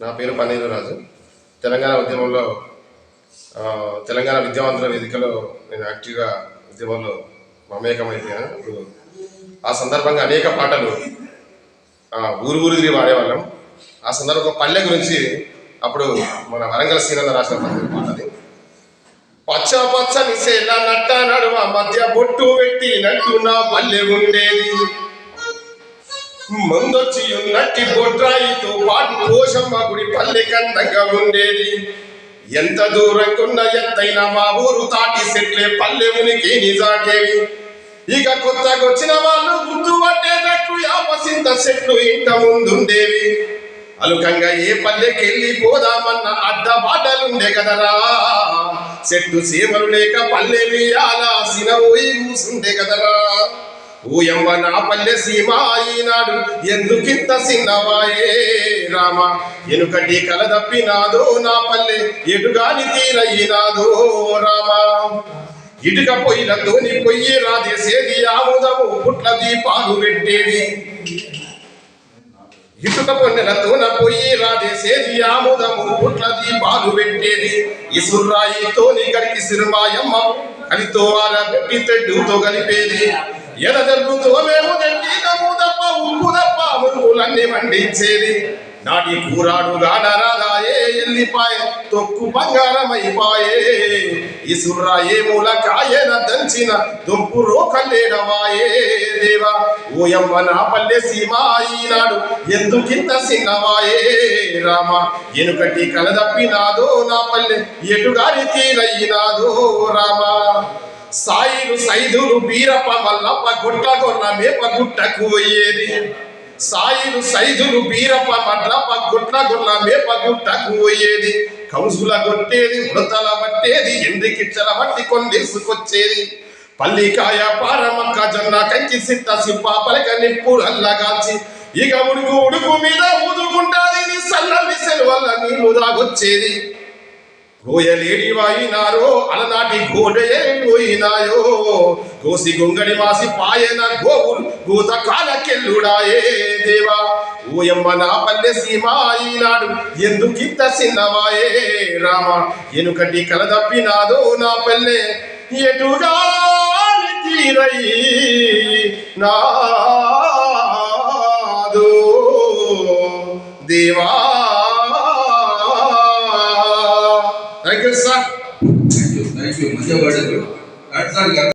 నా పేరు పన్నీరు రాజు తెలంగాణ ఉద్యమంలో తెలంగాణ విద్యావంతుల వేదికలో నేను యాక్టివ్గా ఉద్యమంలో మమేకమైపోయాను. ఇప్పుడు ఆ సందర్భంగా అనేక పాటలు ఊరు ఊరు తిరిగి వాడేవాళ్ళం ఆ సందర్భంగా పల్లె గురించి అప్పుడు మన వరంగల్ శ్రీనంద రాసిన పల్లె పాటది పచ్చ పచ్చని సేల నట్ట నడుమ మధ్య బొట్టు పెట్టి నట్టు నా పల్లె ఉండేది. మందొచ్చి ఉన్నట్టి బొట్రాయితో పాటు పోషమ్మ గుడి పల్లె కందంగా ఉండేది. ఎంత దూరంకున్న ఎత్తైన మా ఊరు తాటి సెట్లే పల్లె మునికి నిజాకేవి. ఇక కొత్తగా వచ్చిన వాళ్ళు గుర్తు పట్టేటట్లు యాపసింత చెట్లు ఇంట ముందుండే అలుకంగా ఏ పల్లెకెళ్ళి పోదామన్న అడ్డ బాటలుండే కదరా. చెట్టు సీమలు లేక పల్లె వేయాలాసిన సినవోయి కూసుండే కదరా. ఊయమ్మ నా పల్లె సీమ ఈనాడు ఎందుకింత సిన్నవాయే రామ. ఎనుకటి కలదప్పినాదో నా పల్లె ఎటుగాని తీరయినాదో రామ. ఇటుక పొయ్యిలతోని పొయ్యి రాజేసేది ఆముదము పుట్ల దీపాలు పెట్టేది. ఇసుక పొన్నెలతోన పొయ్యి రాజేసేది ఆముదము. పుట్ల దీపాలు పెట్టేది. ఇసుర్రాయితోని గడికి సిరుమాయమ్మ. కలితో ఆరబెట్టి తెడ్డుతో కలిపేది. ఎడదల్లుతో మేము తెడ్డి నమ్ముదప్ప ఉప్పు తప్ప మురుగులన్నీ మండించేది. నాటి కూరాడు గానరాదాయే ఎల్లిపాయే తొక్కు బంగారమైపాయే. ఇసురా ఏ మూల కాయన దంచిన దొంపు రోకలేడవాయే దేవా. ఓయమ్మ నా పల్లె సీమ ఈనాడు ఎందుకింత సిన్నవాయే రామ. ఎనుకటి కలదప్పినాదో నా పల్లె ఎటుగాని తీరయ్యినాదో రామ. సాయిలు సైదులు బీరప్ప మల్లప్ప గుట్ట గొర్ర మేప గుట్టకు పోయేది. సాయిలు సైదులు బీరప్ప మల్లప్ప గుట్ల గొర్ర మేప గుట్టకు పోయేది కౌసుల కొట్టేది ఉడతల పట్టేది ఎండ్రికిచ్చల పట్టి కొందేసుకొచ్చేది పల్లికాయ పారమక్క జొన్న కంకి సిట్ట సిప్ప పలక నిప్పు అల్లగాల్చి ఇక ఉడుకు ఉడుకు మీద ఊదుకుంటాది నీ సల్లని సెలవల్ల నీళ్ళు దాగొచ్చేది. కోయలేడి వాయినారో అలనాటి కోడయే కోడయేనాయో కోసి గొంగడి మాసి పాయన గోవులు గూత కాలకెల్లుడాయే దేవా. ఓయమ్మ నా పల్లె సీమ ఈనాడు ఎందుకింత చిన్నవాయే రామ. ఎనుకటి కలదప్పినాదో నా పల్లె ఎటుగా తీరై నా Thank you, sir. Thank you, thank you. Much